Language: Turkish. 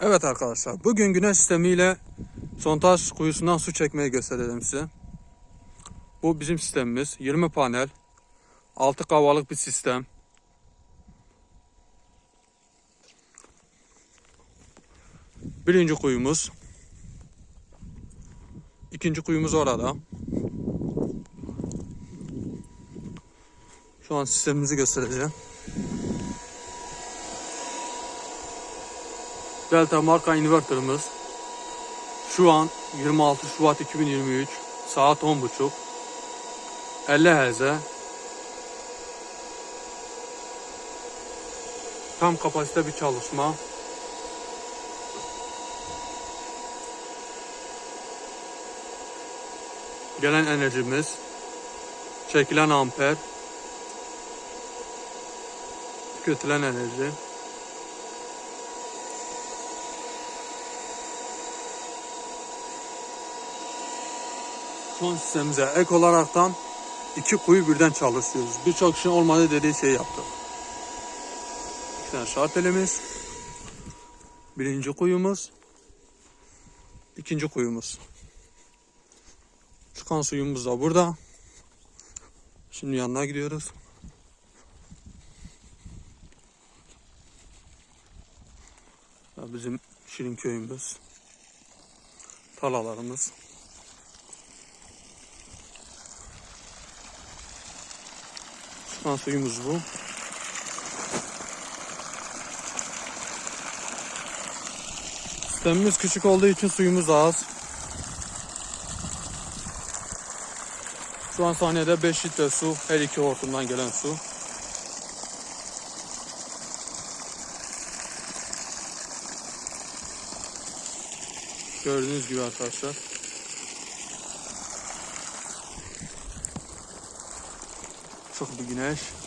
Evet arkadaşlar bugün güneş sistemiyle sondaj kuyusundan su çekmeyi göstereceğim size. Bu bizim sistemimiz 20 panel 6 kavalık bir sistem. Birinci kuyumuz. İkinci kuyumuz orada. Şu an sistemimizi göstereceğim. Delta marka inverterimiz. Şu an 26 Şubat 2023 saat 10.30 50 Hz Tam kapasite bir çalışma. Gelen enerjimiz çekilen amper tüketilen enerji Son sistemimize ek olaraktan iki kuyu birden çalışıyoruz. Birçok kişinin olmadı dediği şey yaptık. İki tane şartelimiz. Birinci kuyumuz. ikinci kuyumuz. Çıkan suyumuz da burada. Şimdi yanına gidiyoruz. Bizim Şirin köyümüz. Talalarımız. Çıkan suyumuz bu. Sistemimiz küçük olduğu için suyumuz az. Şu an saniyede 5 litre su, her iki hortumdan gelen su. Gördüğünüz gibi arkadaşlar. Çok bir güneş.